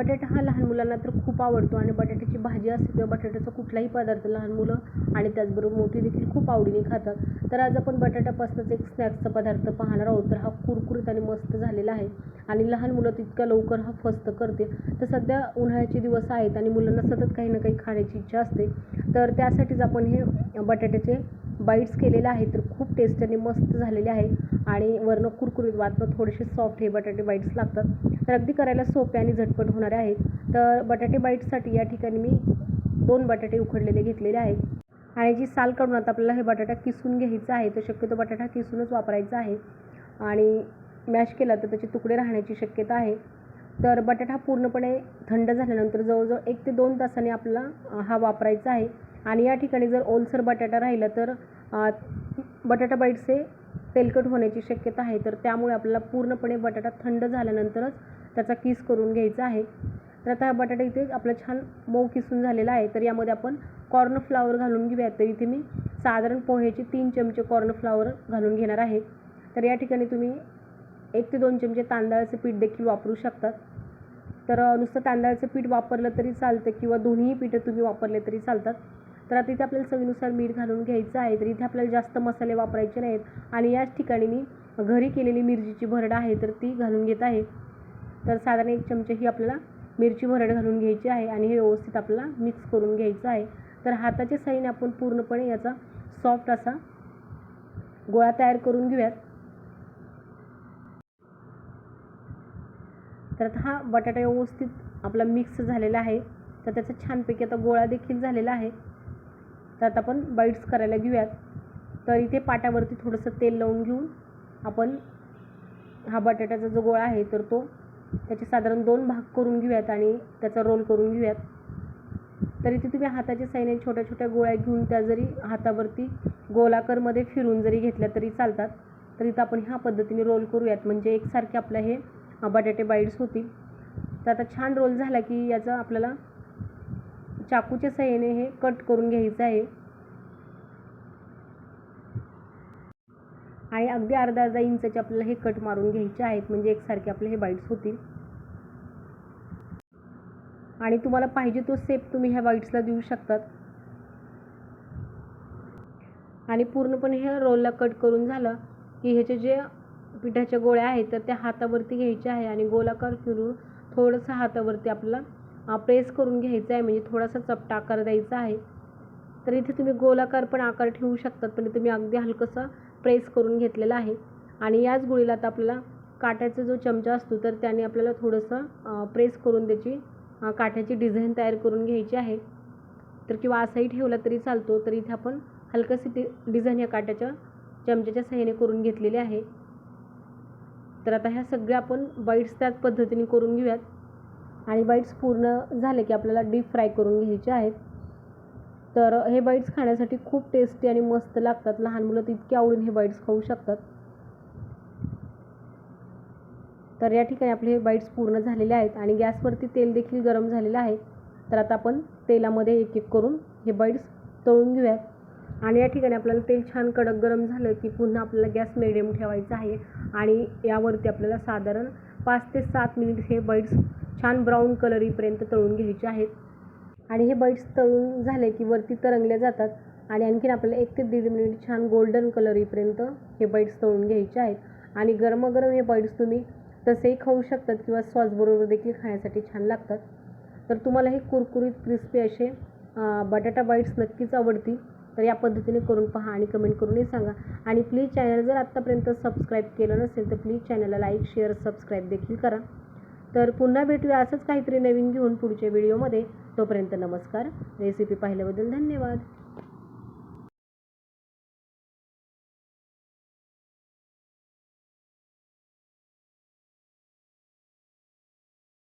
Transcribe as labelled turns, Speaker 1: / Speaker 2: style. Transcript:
Speaker 1: बटाटा हा लहान मुलांना तर खूप आवडतो आणि बटाट्याची भाजी असते किंवा बटाट्याचा कुठलाही पदार्थ लहान मुलं आणि त्याचबरोबर मोठी देखील खूप आवडीने खातात. तर आज आपण बटाट्यापासूनच एक स्नॅक्सचा पदार्थ पाहणार आहोत. तर हा कुरकुरीत आणि मस्त झालेला आहे आणि लहान मुलं तितक्या लवकर हा फस्त करते. तर सध्या उन्हाळ्याचे दिवस आहेत आणि मुलांना सतत काही ना काही खाण्याची इच्छा असते. तर त्यासाठीच आपण हे बटाट्याचे बाईट्स केलेले आहे तर खूप टेस्ट आणि मस्त झालेले आहे आणि वरनं कुरकुरीत वाटणं थोडेसे सॉफ्ट हे बटाटे बाईट्स लागतात. तर अगदी करायला सोपे आणि झटपट होणारे आहेत. तर बटाटे बाईटसाठी या ठिकाणी मी दोन बटाटे उकडलेले घेतलेले आहेत. आणि जी साल काढून आता आपल्याला हे बटाटा किसून घ्यायचा आहे तर शक्यतो बटाटा किसूनच वापरायचा आहे. आणि मॅश केला तर त्याचे तुकडे राहण्याची शक्यता आहे. तर बटाटा पूर्णपणे थंड झाल्यानंतर जवळजवळ एक ते दोन तासाने आपला हा वापरायचा आहे. आणि या ठिकाणी जर ओलसर बटाटा राहिला तर बटाटा बाईटचे तेलकट होण्याची शक्यता आहे. तर त्यामुळे आपल्याला पूर्णपणे बटाटा थंड झाल्यानंतरच त्याचा किस करून घ्यायचा आहे. तर आता हा बटाटा इथे आपला छान मऊ किसून झालेला आहे. तर यामध्ये आपण कॉर्नफ्लावर घालून घेऊयात. तर इथे मी साधारण पोह्याचे तीन चमचे कॉर्न फ्लावर घालून घेणार आहे. तर या ठिकाणी तुम्ही एक ते दोन चमचे तांदळाचं पीठ देखील वापरू शकतात. तर नुसतं तांदळाचं पीठ वापरलं तरी चालतं किंवा दोन्हीही पीठं तुम्ही वापरले तरी चालतात. तर आता इथे आपल्याला चवीनुसार मीठ घालून घ्यायचं आहे. तर इथे आपल्याला जास्त मसाले वापरायचे नाहीत. आणि याच ठिकाणी मी घरी केलेली मिरचीची भरड आहे तर ती घालून घेत आहे. तर साधारण एक चमचे ही आपल्याला मिरची भरड घालून घ्यायची आहे आणि हे व्यवस्थित आपल्याला मिक्स करून घ्यायचं आहे. तर हाताच्या साईने आपण पूर्णपणे याचा सॉफ्ट असा गोळा तयार करून घेऊयात. तर आता हा बटाटा व्यवस्थित आपला मिक्स झालेला आहे. तर त्याचा छानपैकी आता गोळा देखील झालेला आहे. तर आता आपण बाईट्स करायला घेऊयात. तर इथे पाटावरती थोडंसं तेल लावून घेऊन आपण हा बटाट्याचा जो गोळा आहे तर तो त्याचे साधारण दोन भाग करून घेऊयात आणि त्याचा रोल करून घेऊयात. तर इथे तुम्ही हाताच्या साईने छोट्या छोट्या गोळ्या घेऊन त्या जरी हातावरती गोलाकारमध्ये फिरून जरी घेतल्या तरी चालतात. तर इथं आपण ह्या पद्धतीने रोल करूयात. म्हणजे एकसारखे आपलं हे बटाटे बाईट्स होतील. तर आता छान रोल झाला की याचा आपल्याला चाकूच्या साह्याने हे कट करून घ्यायचं आहे. आणि अगदी अर्धा अर्धा इंचाचे आपल्याला हे कट मारून घ्यायचे आहेत. म्हणजे एकसारखे आपले हे बाईट्स होतील. आणि तुम्हाला पाहिजे तो सेप तुम्ही ह्या बाईट्सला देऊ शकतात. आणि पूर्णपणे हे रोलला कट करून झालं की ह्याचे जे पिठाच्या गोळ्या आहेत तर त्या हातावरती घ्यायच्या आहे आणि गोलाकार फिरून थोडंसं हातावरती आपला प्रेस करून घ्यायचं आहे. म्हणजे थोडासा चपटा आकार द्यायचा आहे. तर इथे तुम्ही गोलाकार पण आकार ठेवू शकतात पण तुम्ही अगदी हलकंसं प्रेस करून घेतलेला आहे. आणि याच गोळीला आता आपल्याला काट्याचा जो चमचा असतो तर त्याने आपल्याला थोडंसं प्रेस करून त्याची काठ्याची काट्याची डिझाईन तयार करून घ्यायची आहे. तर किंवा असाही ठेवला तरी चालतो तर इथे आपण हलकशी ती डिझाईन या काट्याच्या चमच्याच्या सहाय्याने करून घेतलेली आहे. तर आता ह्या सगळ्या आपण बाईट्स त्याच पद्धतीने करून घेऊयात. आणि बाईट्स पूर्ण झाले की आपल्याला डीप फ्राय करून घ्यायचे आहेत. तर हे बाईट्स खाण्यासाठी खूप टेस्टी आणि मस्त लागतात. लहान मुलं तर इतके आवडून हे बाईट्स खाऊ शकतात. तर या ठिकाणी आपले हे बाईट्स पूर्ण झालेले आहेत आणि गॅसवरती तेल देखील गरम झालेलं आहे. तर आता आपण तेलामध्ये एक एक करून हे बाईट्स तळून घेऊयात. आणि या ठिकाणी आपल्याला तेल छान कडक गरम झालं की पुन्हा आपल्याला गॅस मिडियम ठेवायचा आहे. आणि यावरती आपल्याला साधारण पाच ते सात मिनिट हे बाईट्स छान ब्राऊन कलर येईपर्यंत तळून घ्यायचे आहेत. आणि हे बाईट्स तळून झाले की वरती तरंगले जातात. आणि आणखीन आपल्याला एक ते दीड मिनिट छान गोल्डन कलर येईपर्यंत हे बाईट्स तळून घ्यायचे आहेत. आणि गरमागरम हे बाईट्स तुम्ही तसेही खाऊ शकतात किंवा सॉसबरोबर देखील खाण्यासाठी छान लागतात. तर तुम्हाला हे कुरकुरीत क्रिस्पी असे बटाटा बाईट्स नक्कीच आवडतील. तर या पद्धतीने करून पहा आणि कमेंट करूनही सांगा. आणि प्लीज चॅनल जर आत्तापर्यंत सबस्क्राईब केलं नसेल तर प्लीज चॅनलला लाईक शेअर सबस्क्राईब देखील करा. तर पुन्हा भेटूया असंच काहीतरी नवीन घेऊन पुढच्या व्हिडिओमध्ये तोपर्यंत नमस्कार. रेसिपी पाहिल्याबद्दल धन्यवाद.